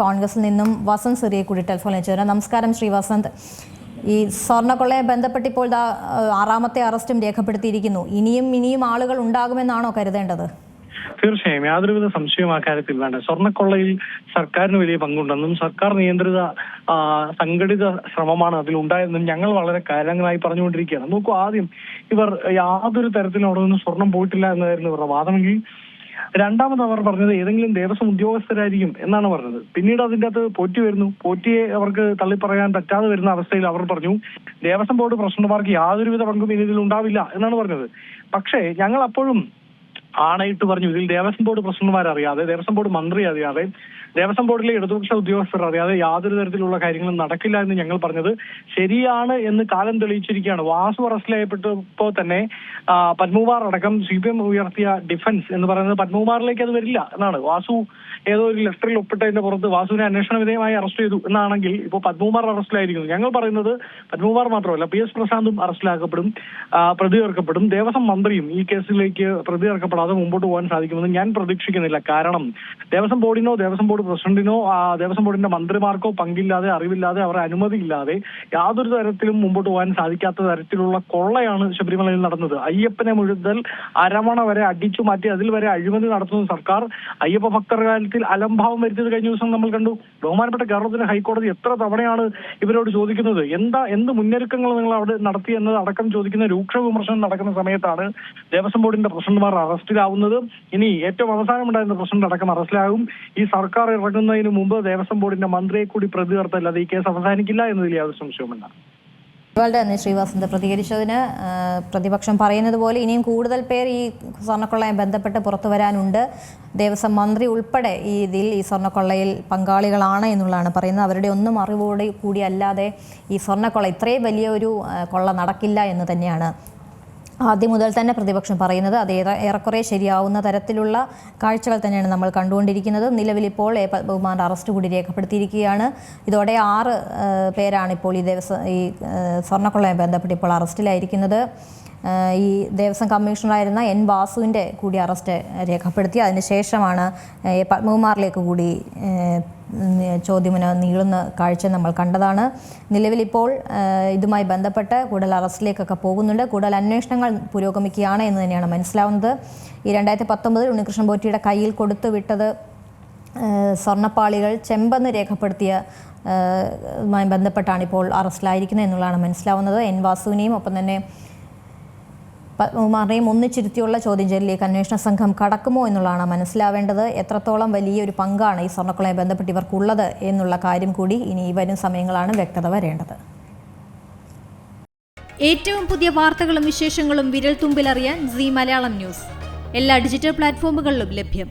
കോൺഗ്രസിൽ നിന്നും വസന്ത് സിറിയെ കൂടി ടെലിഫോണിൽ ചേരാം നമസ്കാരം ശ്രീ വസന്ത്. ഈ സ്വർണക്കൊള്ളയെ ബന്ധപ്പെട്ട് ഇപ്പോൾ ദാ ആറാമത്തെ അറസ്റ്റും രേഖപ്പെടുത്തിയിരിക്കുന്നു. ഇനിയും ഇനിയും ആളുകൾ ഉണ്ടാകുമെന്നാണോ കരുതേണ്ടത്? തീർച്ചയായും. യാതൊരുവിധ സംശയവും ആ കാര്യത്തിൽ വേണ്ട. സ്വർണക്കൊള്ളയിൽ സർക്കാരിന് വലിയ പങ്കുണ്ടെന്നും സർക്കാർ നിയന്ത്രിത സംഘടിത ശ്രമമാണ് അതിൽ ഉണ്ടായതെന്നും ഞങ്ങൾ വളരെ കാര്യങ്ങളായി പറഞ്ഞുകൊണ്ടിരിക്കുകയാണ്. നോക്കൂ ആദ്യം ഇവർ യാതൊരു തരത്തിലും അവിടെ നിന്ന് സ്വർണം പോയിട്ടില്ല എന്നതായിരുന്നു ഇവരുടെ വാദമെങ്കിൽ രണ്ടാമത് അവർ പറഞ്ഞത് ഏതെങ്കിലും ദേവസ്വം ഉദ്യോഗസ്ഥരായിരിക്കും എന്നാണ് പറഞ്ഞത്. പിന്നീട് അതിന്റെ അകത്ത് പോറ്റി വരുന്നു. പോറ്റിയെ അവർക്ക് തള്ളിപ്പറയാൻ പറ്റാതെ വരുന്ന അവസ്ഥയിൽ അവർ പറഞ്ഞു ദേവസ്വം ബോർഡ് പ്രശ്നമാർക്ക് യാതൊരുവിധ പങ്കും ഇനി ഇതിൽ ഉണ്ടാവില്ല എന്നാണ് പറഞ്ഞത്. പക്ഷേ ഞങ്ങൾ അപ്പോഴും ആണയിട്ട് പറഞ്ഞു. ഇതിൽ ദേവസ്വം ബോർഡ് പ്രസിഡന്റുമാർ അറിയാതെ ദേവസ്വം ബോർഡ് മന്ത്രി അറിയാതെ ദേവസ്വം ബോർഡിലെ ഇടതുപക്ഷ ഉദ്യോഗസ്ഥർ അറിയാതെ യാതൊരു തരത്തിലുള്ള കാര്യങ്ങളും നടക്കില്ല എന്ന് ഞങ്ങൾ പറഞ്ഞത് ശരിയാണ് എന്ന് കാലം തെളിയിച്ചിരിക്കുകയാണ്. വാസു അറസ്റ്റിലായപ്പെട്ടപ്പോൾ തന്നെ പത്മകുമാർ അടക്കം സി പി എം ഉയർത്തിയ ഡിഫൻസ് എന്ന് പറയുന്നത് പത്മകുമാറിലേക്ക് അത് വരില്ല എന്നാണ്. വാസു ഏതോ ഒരു ലെറ്ററിൽ ഒപ്പിട്ടതിന്റെ പുറത്ത് വാസുവിനെ അന്വേഷണ വിധേയമായി അറസ്റ്റ് ചെയ്തു എന്നാണെങ്കിൽ ഇപ്പോൾ പത്മകുമാർ അറസ്റ്റിലായിരിക്കുന്നു. ഞങ്ങൾ പറയുന്നത് പത്മകുമാർ മാത്രമല്ല പി എസ് പ്രശാന്തും അറസ്റ്റിലാക്കപ്പെടും പ്രതി ചേർക്കപ്പെടും ദേവസ്വം മന്ത്രിയും ഈ കേസിലേക്ക് പ്രതി ചേർക്കപ്പെടാതെ മുമ്പോട്ട് പോകാൻ സാധിക്കുമെന്ന് ഞാൻ പ്രതീക്ഷിക്കുന്നില്ല. കാരണം ദേവസ്വം ബോർഡിനോ ദേവസ്വം ബോർഡ് പ്രസിഡന്റിനോ ദേവസ്വം ബോർഡിന്റെ മന്ത്രിമാർക്കോ പങ്കില്ലാതെ അറിവില്ലാതെ അവരുടെ അനുമതിയില്ലാതെ യാതൊരു തരത്തിലും മുമ്പോട്ട് പോകാൻ സാധിക്കാത്ത തരത്തിലുള്ള കൊള്ളയാണ് ശബരിമലയിൽ നടന്നത്. അയ്യപ്പനെ മുഴുതൽ അരമണ വരെ അടിച്ചു മാറ്റി അതിൽ വരെ അഴിമതി നടത്തുന്ന സർക്കാർ അയ്യപ്പ ഭക്തർ കാര്യത്തിൽ അലംഭാവം വരുത്തിയത് കഴിഞ്ഞ ദിവസം നമ്മൾ കണ്ടു. ബഹുമാനപ്പെട്ട കേരളത്തിലെ ഹൈക്കോടതി എത്ര തവണയാണ് ഇവരോട് ചോദിക്കുന്നത്? എന്താ എന്ത് മുന്നൊരുക്കങ്ങൾ നിങ്ങൾ അവിടെ നടത്തി എന്നത് അടക്കം ചോദിക്കുന്ന രൂക്ഷ വിമർശനം നടക്കുന്ന സമയത്താണ് ദേവസ്വം ബോർഡിന്റെ പ്രസിഡന്റുമാർ അറസ്റ്റിലാവുന്നത് ഇനി ഏറ്റവും അവസാനം ഉണ്ടായിരുന്ന പ്രസിഡന്റ് അടക്കം അറസ്റ്റിലാകും ഈ സർക്കാർ ഇറങ്ങുന്നതിന് മുമ്പ് ദേവസ്വം ബോർഡിന്റെ മന്ത്രിയെ കൂടി പ്രതി ചേർത്തല്ലാതെ ഈ കേസ് അവസാനിക്കില്ല എന്നതിൽ യാതൊരു സംശയവുമില്ല വളരെ നന്ദി ശ്രീ വസന്ത് പ്രതികരിച്ചതിന് പ്രതിപക്ഷം പറയുന്നത് പോലെ ഇനിയും കൂടുതൽ പേർ ഈ സ്വർണക്കൊള്ളയെ ബന്ധപ്പെട്ട് പുറത്തു വരാനുണ്ട്. ദേവസ്വം മന്ത്രി ഉൾപ്പെടെ ഈ ഇതിൽ ഈ സ്വർണക്കൊള്ളയിൽ പങ്കാളികളാണ് എന്നുള്ളതാണ് പറയുന്നത്. അവരുടെ ഒന്നും അറിവോടെ കൂടി അല്ലാതെ ഈ സ്വർണക്കൊള്ള ഇത്രയും വലിയ ഒരു കൊള്ള നടക്കില്ല എന്ന് തന്നെയാണ് ആദ്യം മുതൽ തന്നെ പ്രതിപക്ഷം പറയുന്നത് അത് ഏറെക്കുറെ ശരിയാവുന്ന തരത്തിലുള്ള കാഴ്ചകൾ തന്നെയാണ് നമ്മൾ കണ്ടുകൊണ്ടിരിക്കുന്നത്. നിലവിലിപ്പോൾ എ പത്മകുമാറിന്റെ അറസ്റ്റ് കൂടി രേഖപ്പെടുത്തിയിരിക്കുകയാണ്. ഇതോടെ ആറ് പേരാണ് ഇപ്പോൾ ഈ ദേവസ്വം ഈ സ്വർണക്കൊള്ളയുമായി ബന്ധപ്പെട്ട് ഇപ്പോൾ അറസ്റ്റിലായിരിക്കുന്നത്. ഈ ദേവസ്വം കമ്മീഷണറായിരുന്ന എൻ വാസുവിന്റെ കൂടി അറസ്റ്റ് രേഖപ്പെടുത്തി. അതിനുശേഷമാണ് പത്മകുമാറിലേക്ക് കൂടി ചോദ്യമുന നീളുന്ന കാഴ്ച നമ്മൾ കണ്ടതാണ്. നിലവിലിപ്പോൾ ഇതുമായി ബന്ധപ്പെട്ട് കൂടുതൽ അറസ്റ്റിലേക്കൊക്കെ പോകുന്നുണ്ട്. കൂടുതൽ അന്വേഷണങ്ങൾ പുരോഗമിക്കുകയാണ് എന്ന് തന്നെയാണ് മനസ്സിലാവുന്നത്. ഈ രണ്ടായിരത്തി പത്തൊമ്പതിൽ ഉണ്ണികൃഷ്ണൻ പോറ്റിയുടെ കയ്യിൽ കൊടുത്തു വിട്ടത് സ്വർണപ്പാളികൾ ചെമ്പെന്ന് രേഖപ്പെടുത്തിയ ബന്ധപ്പെട്ടാണ് ഇപ്പോൾ അറസ്റ്റിലായിരിക്കുന്നത് എന്നുള്ളതാണ് മനസ്സിലാവുന്നത്. എൻ വാസുവിനെയും ഒപ്പം തന്നെ പത്മകുമാറിനെയും ഒന്നിച്ചിരുത്തിയുള്ള ചോദ്യം ചെയ്യലിലേക്ക് അന്വേഷണ സംഘം കടക്കുമോ എന്നുള്ളതാണ് മനസ്സിലാവേണ്ടത്. എത്രത്തോളം വലിയൊരു പങ്കാണ് ഈ സ്വർണക്കുളമായി ബന്ധപ്പെട്ട് ഇവർക്കുള്ളത് എന്നുള്ള കാര്യം കൂടി ഇനി ഈ വരും സമയങ്ങളാണ് വ്യക്തത വരേണ്ടത്. ഏറ്റവും പുതിയ വാർത്തകളും വിശേഷങ്ങളും വിരൽ തുമ്പിലറിയാൻ സി മലയാളം ന്യൂസ്. എല്ലാ ഡിജിറ്റൽ പ്ലാറ്റ്ഫോമുകളിലും ലഭ്യം.